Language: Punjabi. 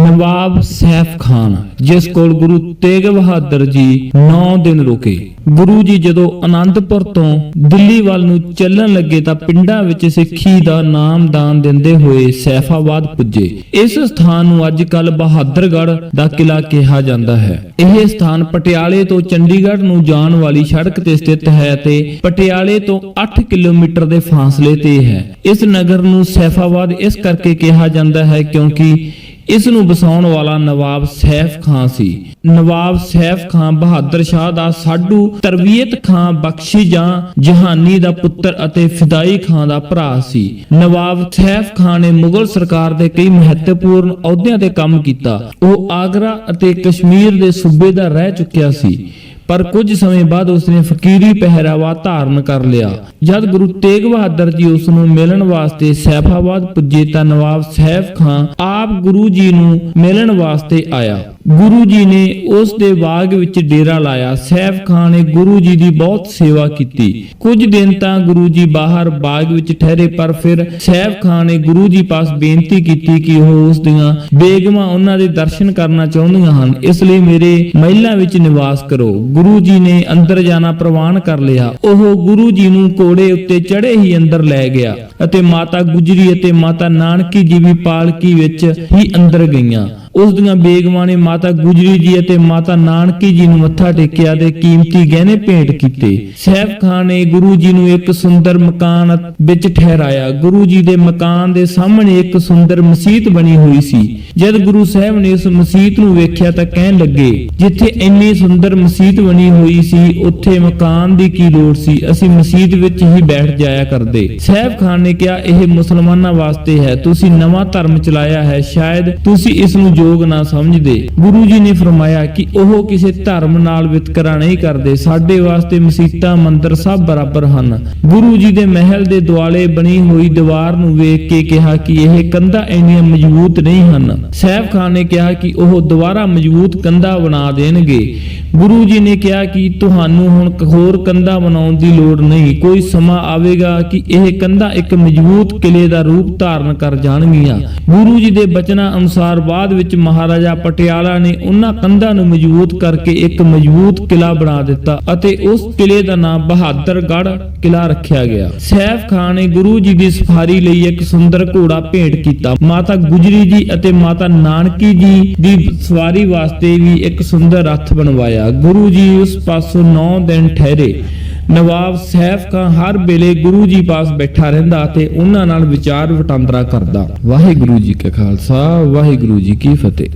ਨਵਾਬ ਸੈਫ ਖਾਨ, ਜਿਸ ਕੋਲ ਗੁਰੂ ਤੇਗ ਬਹਾਦਰ ਜੀ 9 ਦਿਨ ਰੁਕੇ। ਗੁਰੂ ਜੀ ਜਦੋਂ ਆਨੰਦਪੁਰ ਤੋਂ ਦਿੱਲੀ ਵੱਲ ਨੂੰ ਚੱਲਣ ਲੱਗੇ ਤਾਂ ਪਿੰਡਾਂ ਵਿੱਚ ਸਿੱਖੀ ਦਾ ਨਾਮਦਾਨ ਦਿੰਦੇ ਹੋਏ ਸੈਫਾਬਾਦ ਪੁੱਜੇ। ਇਸ ਸਥਾਨ ਨੂੰ ਅੱਜ ਕੱਲ ਬਹਾਦਰਗੜ੍ਹ ਦਾ ਕਿਲਾ ਕਿਹਾ ਜਾਂਦਾ ਹੈ। ਇਹ ਸਥਾਨ ਪਟਿਆਲੇ ਤੋਂ ਚੰਡੀਗੜ੍ਹ ਨੂੰ ਜਾਣ ਵਾਲੀ ਸੜਕ ਤੇ ਸਥਿਤ ਹੈ ਤੇ ਪਟਿਆਲੇ ਤੋਂ 8 ਕਿਲੋਮੀਟਰ ਦੇ ਫਾਸਲੇ ਤੇ ਹੈ। ਇਸ ਨਗਰ ਨੂੰ ਸੈਫਾਬਾਦ ਇਸ ਕਰਕੇ ਕਿਹਾ ਜਾਂਦਾ ਹੈ ਕਿਉਂਕਿ ਇਸ ਨੂੰ ਬਸਾਉਣ ਵਾਲਾ ਨਵਾਬ ਸੈਫ ਖਾਨ ਸੀ। ਨਵਾਬ ਸੈਫ ਖਾਨ ਬਹਾਦਰ ਸ਼ਾਹ ਦਾ ਸਾਡੂ ਤਰਬੀਅਤ ਖਾਨ ਬਖਸ਼ੀ ਜਾਂ ਜਹਾਨੀ ਦਾ ਪੁੱਤਰ ਅਤੇ ਫਿਦਾਈ ਖਾਨ ਦਾ ਭਰਾ ਸੀ। ਨਵਾਬ ਸੈਫ ਖਾਨ ਨੇ ਮੁਗਲ ਸਰਕਾਰ ਦੇ ਕਈ ਮਹੱਤਵਪੂਰਨ ਅਹੁਦਿਆਂ ਤੇ ਕੰਮ ਕੀਤਾ। ਉਹ ਆਗਰਾ ਅਤੇ ਕਸ਼ਮੀਰ ਦੇ ਸੂਬੇ ਦਾ ਰਹਿ ਚੁੱਕਿਆ ਸੀ। ਪਰ ਕੁਝ ਸਮੇਂ ਬਾਅਦ ਉਸਨੇ ਫਕੀਰੀ ਪਹਿਰਾਵਾ ਧਾਰਨ ਕਰ ਲਿਆ। ਜਦ ਗੁਰੂ ਤੇਗ ਬਹਾਦਰ ਜੀ ਉਸ ਨੂੰ ਮਿਲਣ ਵਾਸਤੇ ਸੈਫਾਬਾਦ ਪੁੱਜੇ ਤਾਂ ਨਵਾਬ ਸੈਫ ਖਾਨ ਆਪ ਗੁਰੂ ਜੀ ਨੂੰ ਮਿਲਣ ਵਾਸਤੇ ਆਇਆ। ਗੁਰੂ ਜੀ ਨੇ ਉਸ ਦੇ ਬਾਗ ਵਿੱਚ ਡੇਰਾ ਲਾਇਆ। ਸੈਫ ਖਾਨ ਨੇ ਗੁਰੂ ਜੀ ਦੀ ਬਹੁਤ ਸੇਵਾ ਕੀਤੀ। ਕੁਝ ਦਿਨ ਤਾਂ ਗੁਰੂ ਜੀ ਬਾਹਰ ਬਾਗ ਵਿੱਚ ਠਹਿਰੇ, ਪਰ ਫਿਰ ਸੈਫ ਖਾਨ ਨੇ ਗੁਰੂ ਜੀ ਪਾਸ ਬੇਨਤੀ ਕੀਤੀ ਕਿ ਉਹ ਉਸ ਦੀਆਂ ਬੇਗਮਾਂ ਉਹਨਾਂ ਦੇ ਦਰਸ਼ਨ ਕਰਨਾ ਚਾਹੁੰਦੀਆਂ ਹਨ। ਇਸ ਲਈ ਮੇਰੇ ਮਹਿਲਾਂ ਵਿੱਚ ਨਿਵਾਸ ਕਰੋ। ਗੁਰੂ ਜੀ ਨੇ ਅੰਦਰ ਜਾਣਾ ਪ੍ਰਵਾਨ ਕਰ ਲਿਆ। ਉਹ ਗੁਰੂ ਜੀ ਨੂੰ ਕੋੜੇ ਉੱਤੇ ਚੜੇ ਹੀ ਅੰਦਰ ਲੈ ਗਿਆ ਅਤੇ ਮਾਤਾ ਗੁਜਰੀ ਅਤੇ ਮਾਤਾ ਨਾਨਕੀ ਜੀ ਵੀ ਪਾਲਕੀ ਵਿੱਚ ਹੀ ਅੰਦਰ ਗਈਆਂ। ਉਸ ਦੀਆਂ ਬੇਗਮਾਂ ਨੇ ਮਾਤਾ ਗੁਜਰੀ ਜੀ ਅਤੇ ਮਾਤਾ ਨਾਨਕੀ ਜੀ ਨੂੰ ਮੱਥਾ ਟੇਕਿਆ ਤੇ ਕੀਮਤੀ ਗਹਿਣੇ ਭੇਂਟ ਕੀਤੇ। ਸੈਫ ਖਾਨ ਨੇ ਗੁਰੂ ਜੀ ਨੂੰ ਇੱਕ ਸੁੰਦਰ ਮਕਾਨ ਵਿੱਚ ਠਹਿਰਾਇਆ। ਗੁਰੂ ਜੀ ਦੇ ਮਕਾਨ ਦੇ ਸਾਹਮਣੇ ਇੱਕ ਸੁੰਦਰ ਮਸਜਿਦ ਬਣੀ ਹੋਈ ਸੀ। ਜਦ ਗੁਰੂ ਸਾਹਿਬ ਨੇ ਉਸ ਮਸਜਿਦ ਨੂੰ ਵੇਖਿਆ ਤਾਂ ਕਹਿਣ ਲੱਗੇ, ਜਿੱਥੇ ਇੰਨੀ ਸੁੰਦਰ ਮਸਜਿਦ ਬਣੀ ਹੋਈ ਸੀ, ਉੱਥੇ ਮਕਾਨ ਦੀ ਕੀ ਲੋੜ ਸੀ? ਅਸੀਂ ਮਸਜਿਦ ਵਿੱਚ ਹੀ ਬੈਠ ਜਾਇਆ ਕਰਦੇ। ਸੈਫ ਖਾਨ ਨੇ ਕਿਹਾ, ਇਹ ਮੁਸਲਮਾਨਾਂ ਵਾਸਤੇ ਹੈ। ਤੁਸੀਂ ਨਵਾਂ ਧਰਮ ਚਲਾਇਆ ਹੈ। ਸ਼ਾਇਦ ਤੁਸੀਂ ਇਸ ਨੂੰ ਯੋਗ ਨਾ ਸਮਝਦੇ। ਗੁਰੂ ਜੀ ਨੇ ਫਰਮਾਇਆ ਕਿ ਉਹ ਕਿਸੇ ਧਰਮ ਨਾਲ ਵਿਤਕਰਾ ਨਹੀਂ ਕਰਦੇ। ਸਾਡੇ ਵਾਸਤੇ ਮਸੀਤਾਂ, ਮੰਦਰ ਸਭ ਬਰਾਬਰ ਹਨ। ਗੁਰੂ ਜੀ ਦੇ ਮਹਿਲ ਦੇ ਦੁਆਲੇ ਬਣੀ ਹੋਈ ਦੀਵਾਰ ਨੂੰ ਵੇਖ ਕੇ ਕਿਹਾ ਕਿ ਇਹ ਕੰਧਾਂ ਇੰਨੀਆਂ ਮਜ਼ਬੂਤ ਨਹੀਂ ਹਨ। ਸੈਫ ਖਾਨ ਨੇ ਕਿਹਾ ਕਿ ਉਹ ਦੁਬਾਰਾ ਮਜ਼ਬੂਤ ਕੰਧਾਂ ਬਣਾ ਦੇਣਗੇ। ਗੁਰੂ ਜੀ ਨੇ ਕਿਹਾ ਕਿ ਤੁਹਾਨੂੰ ਹੁਣ ਹੋਰ ਕੰਧਾਂ ਬਣਾਉਣ ਦੀ ਲੋੜ ਨਹੀਂ। ਕੋਈ ਸਮਾਂ ਆਵੇਗਾ ਕਿ ਇਹ ਕੰਧਾਂ ਇੱਕ ਮਜ਼ਬੂਤ ਕਿਲੇ ਦਾ ਰੂਪ ਧਾਰਨ ਕਰ ਜਾਣਗੀਆਂ। ਗੁਰੂ ਜੀ ਦੇ ਬਚਨਾਂ ਅਨੁਸਾਰ ਬਾਅਦ ਵਿੱਚ ਵਿੱਚ ਮਹਾਰਾਜਾ ਪਟਿਆਲਾ ਨੇ ਉਹਨਾਂ ਕੰਧਾਂ ਨੂੰ ਮਜ਼ਬੂਤ ਕਰਕੇ ਇੱਕ ਮਜ਼ਬੂਤ ਕਿਲਾ ਬਣਾ ਦਿੱਤਾ ਅਤੇ ਉਸ ਕਿਲੇ ਦਾ ਨਾਮ ਬਹਾਦਰਗੜ੍ਹ ਕਿਲਾ ਰੱਖਿਆ ਗਿਆ। ਸੈਫ ਖਾਨ ਨੇ ਗੁਰੂ ਜੀ ਦੀ ਸਫਾਰੀ ਲਈ ਇੱਕ ਸੁੰਦਰ ਘੋੜਾ ਭੇਂਟ ਕੀਤਾ। ਮਾਤਾ ਗੁਜਰੀ ਜੀ ਅਤੇ ਮਾਤਾ ਨਾਨਕੀ ਜੀ ਦੀ ਸਵਾਰੀ ਵਾਸਤੇ ਵੀ ਇੱਕ ਸੁੰਦਰ ਰੱਥ ਬਣਵਾਇਆ। ਗੁਰੂ ਜੀ ਉਸ ਪਾਸੋਂ 9 ਦਿਨ ਠਹਿਰੇ। ਨਵਾਬ ਸੈਫ ਖਾਨ ਹਰ ਵੇਲੇ ਗੁਰੂ ਜੀ ਪਾਸ ਬੈਠਾ ਰਹਿੰਦਾ ਤੇ ਉਹਨਾਂ ਨਾਲ ਵਿਚਾਰ ਵਟਾਂਦਰਾ ਕਰਦਾ। ਵਾਹਿਗੁਰੂ ਜੀ ਕਾ ਖਾਲਸਾ, ਵਾਹਿਗੁਰੂ ਜੀ ਕੀ ਫਤਿਹ।